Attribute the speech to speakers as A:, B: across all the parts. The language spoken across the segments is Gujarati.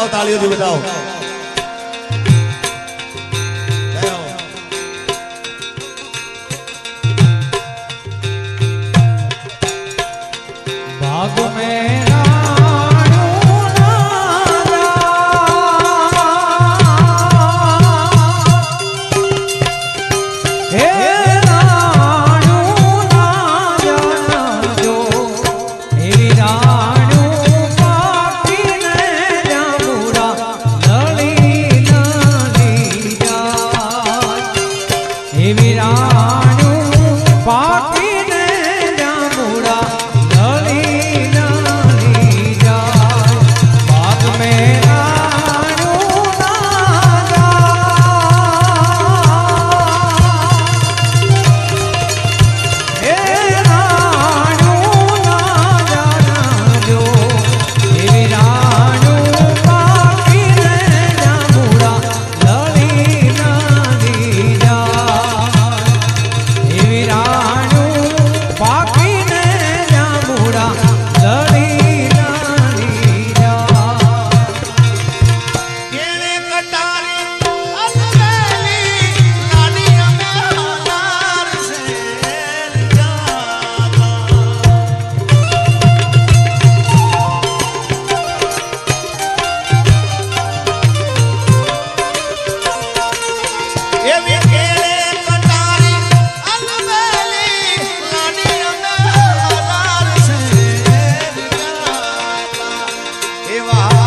A: બતાવો તાળીઓથી બતાવો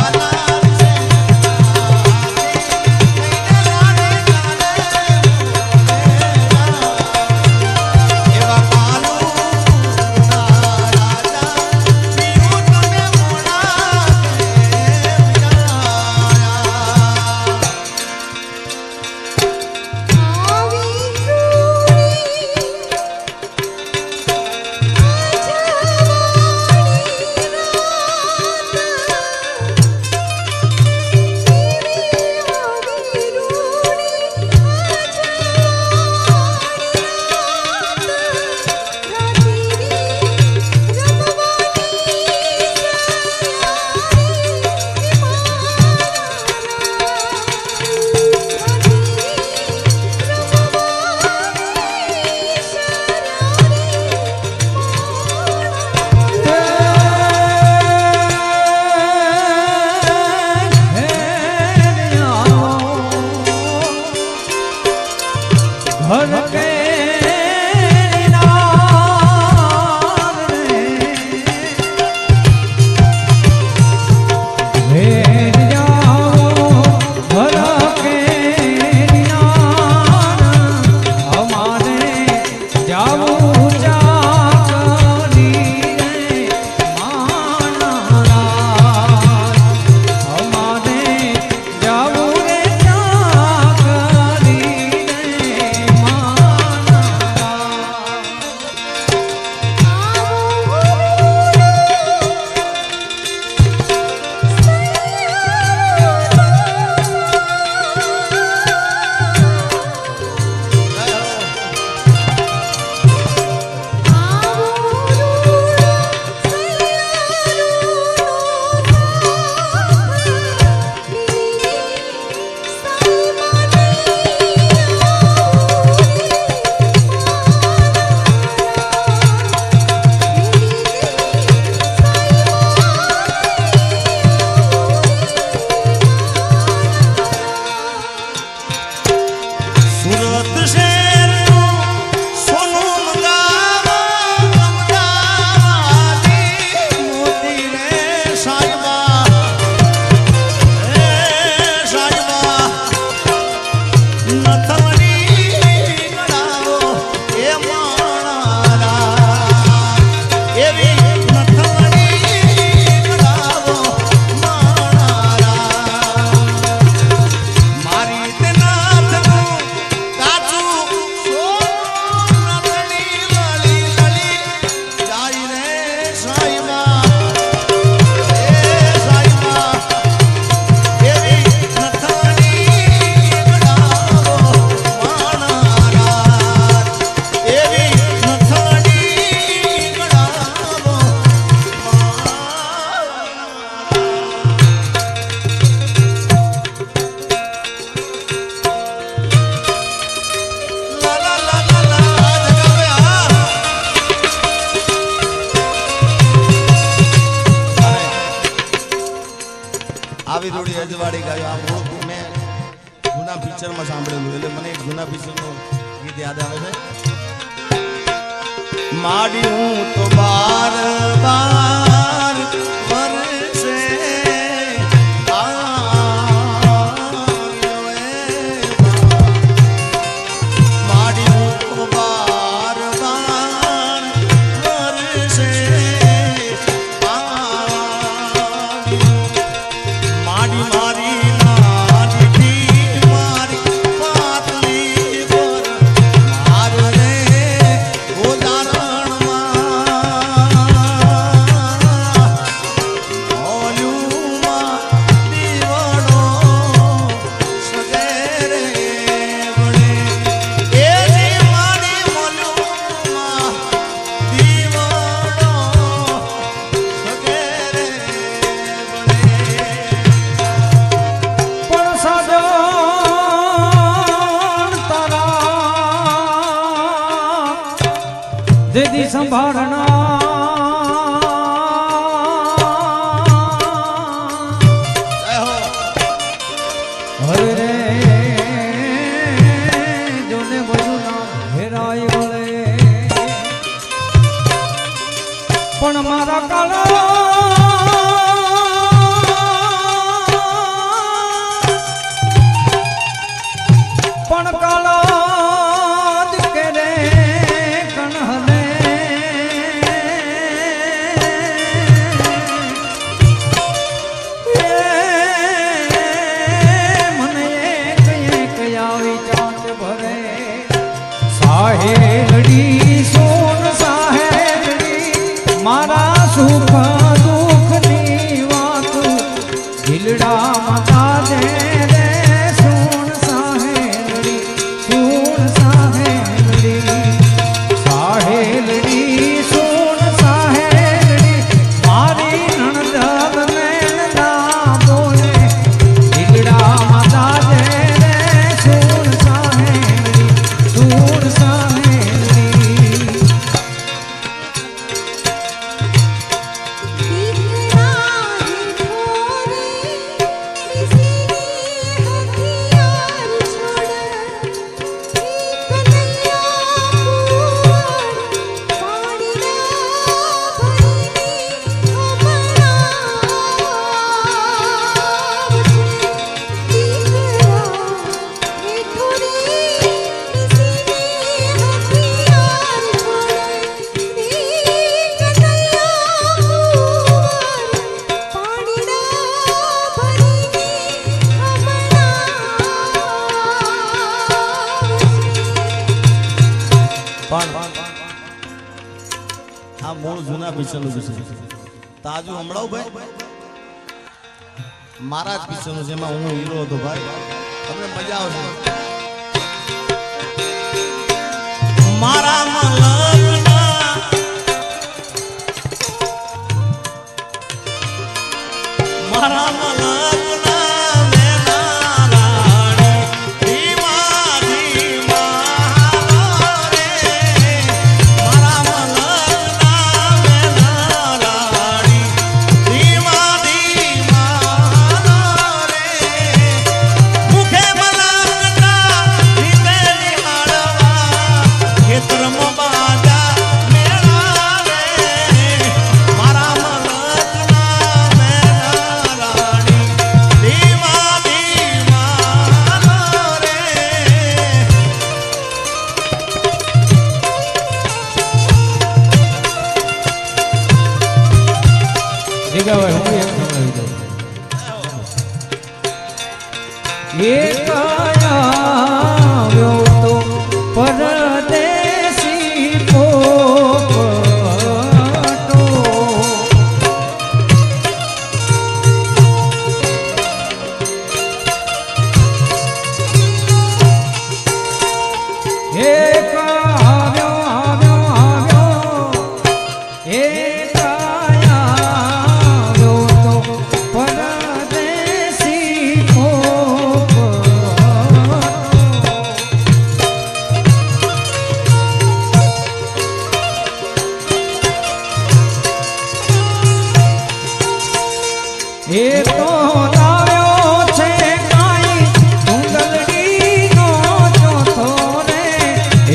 B: એવા
A: માડી તો
B: દેદી સંભાળના પણ
A: આ મૂળ જૂના પિક્ચરનું છે. તાજુ હમણાં ભાઈ? મારા જ પિક્ચરનું છે, એમાં હું હીરો હતો ભાઈ. તમને મજા આવશે. મારા મારા
B: મલા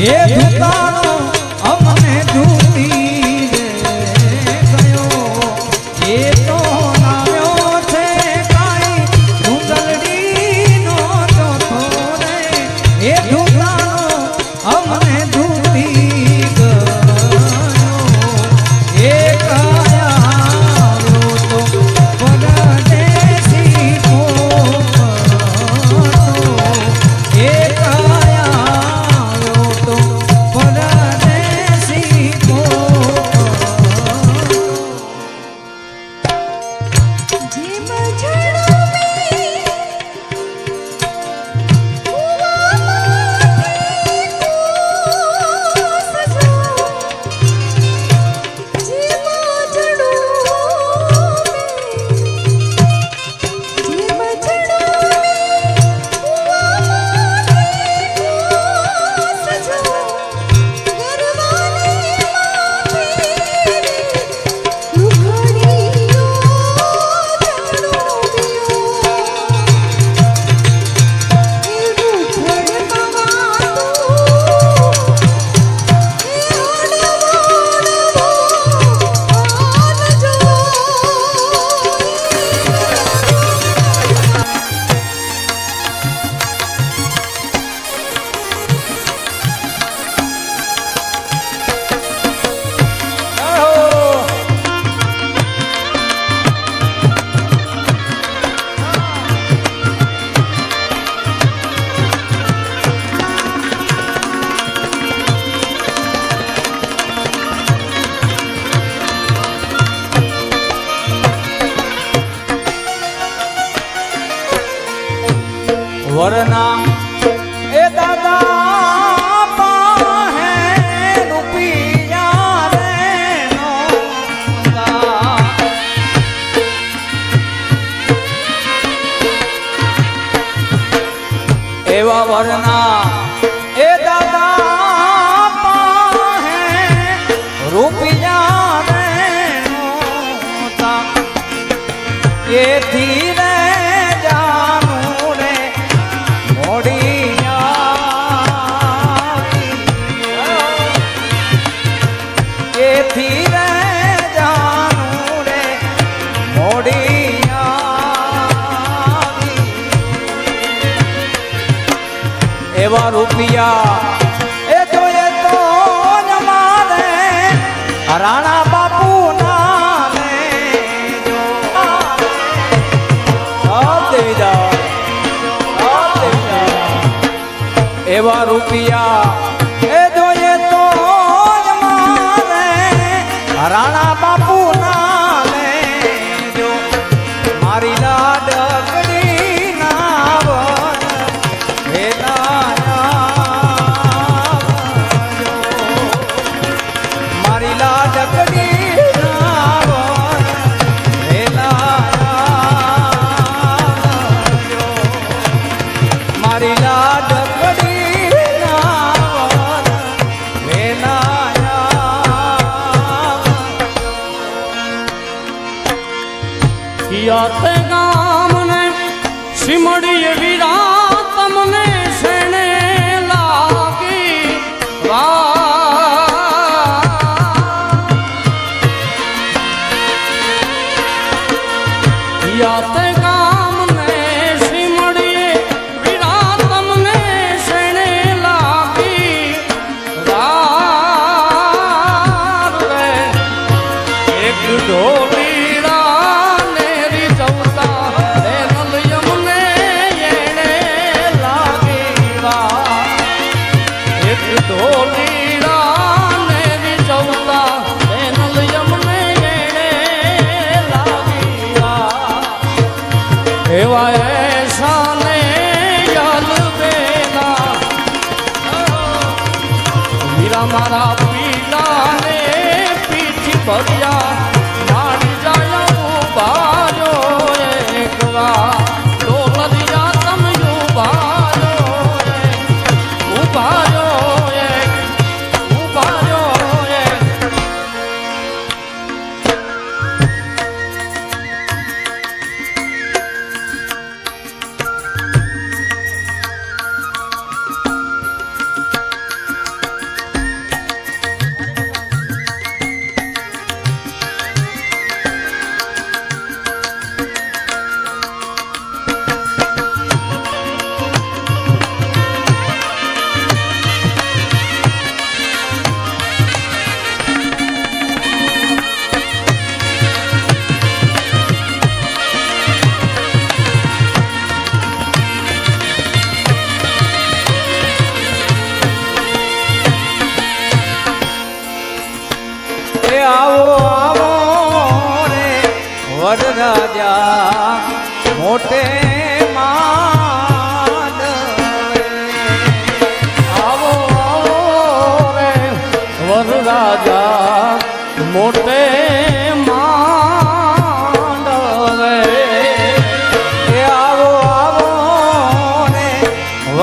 B: yeah. 你们就 নাম એવા રૂપિયા. એ જોઈએ તો માને રાણા બાપુ એવા રૂપિયા.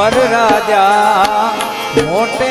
C: અમર રાજા મોટે